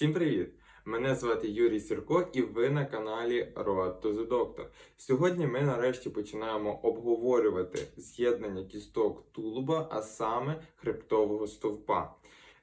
Всім привіт! Мене звати Юрій Сірко, і ви на каналі Road to the Doctor. Сьогодні ми нарешті починаємо обговорювати з'єднання кісток тулуба, а саме хребтового стовпа.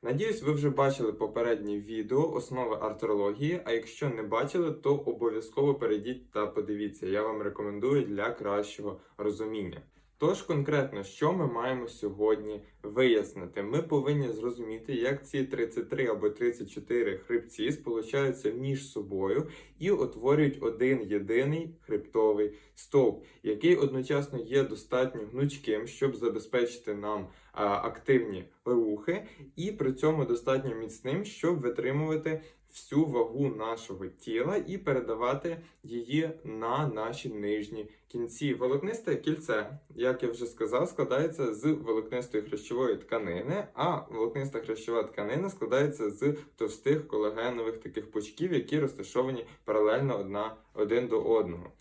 Надіюсь, ви вже бачили попереднє відео основи артерології. А якщо не бачили, то обов'язково перейдіть та подивіться. Я вам рекомендую для кращого розуміння. Тож конкретно, що ми маємо сьогодні вияснити? Ми повинні зрозуміти, як ці 33 або 34 хребці сполучаються між собою і утворюють один єдиний хребтовий стовп, який одночасно є достатньо гнучким, щоб забезпечити нам а, активні рухи, і при цьому достатньо міцним, щоб витримувати всю вагу нашого тіла і передавати її на наші нижні кінці. Волокнисте кільце, як я вже сказав, складається з волокнистої хрящової тканини, а волокниста хрящова тканина складається з товстих колагенових таких пучків, які розташовані паралельно одна один до одного.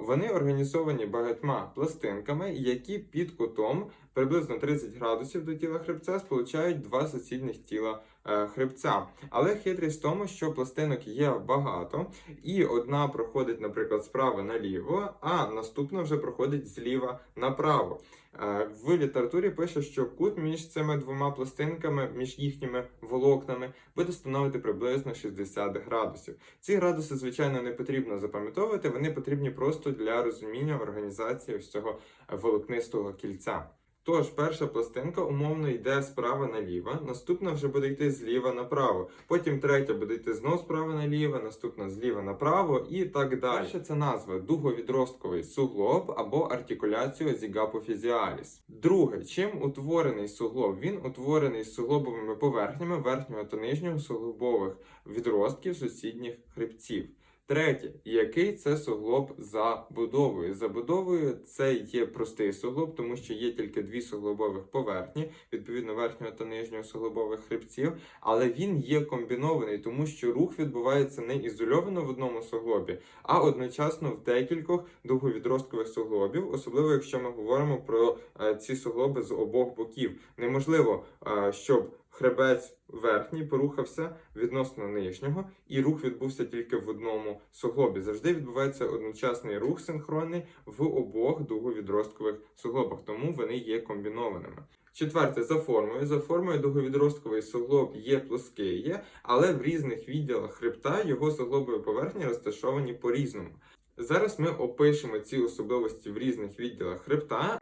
Вони організовані багатьма пластинками, які під кутом приблизно 30 градусів до тіла хребця сполучають два суцільних тіла хребця. Але хитрість в тому, що пластинок є багато, і одна проходить, наприклад, справа наліво, а наступна вже проходить зліва направо. Е, В літературі пише, що кут між цими двома пластинками, між їхніми волокнами, буде становити приблизно 60 градусів. Ці градуси, звичайно, не потрібно запам'ятовувати, вони потрібні просто для розуміння організації ось цього волокнистого кільця. Тож, перша пластинка умовно йде справа наліво, наступна вже буде йти зліва направо. Потім третя буде йти знов справа наліво, наступна зліва направо і так далі. Перша це назва дуговідростковий суглоб або артикуляціо зігапофізіаліс. Друге, чим утворений суглоб? Він утворений суглобовими поверхнями верхнього та нижнього суглобових відростків сусідніх хребців. Третє, який це суглоб за будовою? За будовою це є простий суглоб, тому що є тільки дві суглобових поверхні, відповідно верхнього та нижнього суглобових хребців, але він є комбінований, тому що рух відбувається не ізольовано в одному суглобі, а одночасно в декількох довговідросткових суглобів, особливо якщо ми говоримо про е, ці суглоби з обох боків. Неможливо, е, щоб хребець верхній порухався відносно нижнього, і рух відбувся тільки в одному суглобі. Завжди відбувається одночасний рух синхронний в обох дуговідросткових суглобах, тому вони є комбінованими. Четверте, за формою. За формою дуговідростковий суглоб є плоский, але в різних відділах хребта його суглобові поверхні розташовані по-різному. Зараз ми опишемо ці особливості в різних відділах хребта.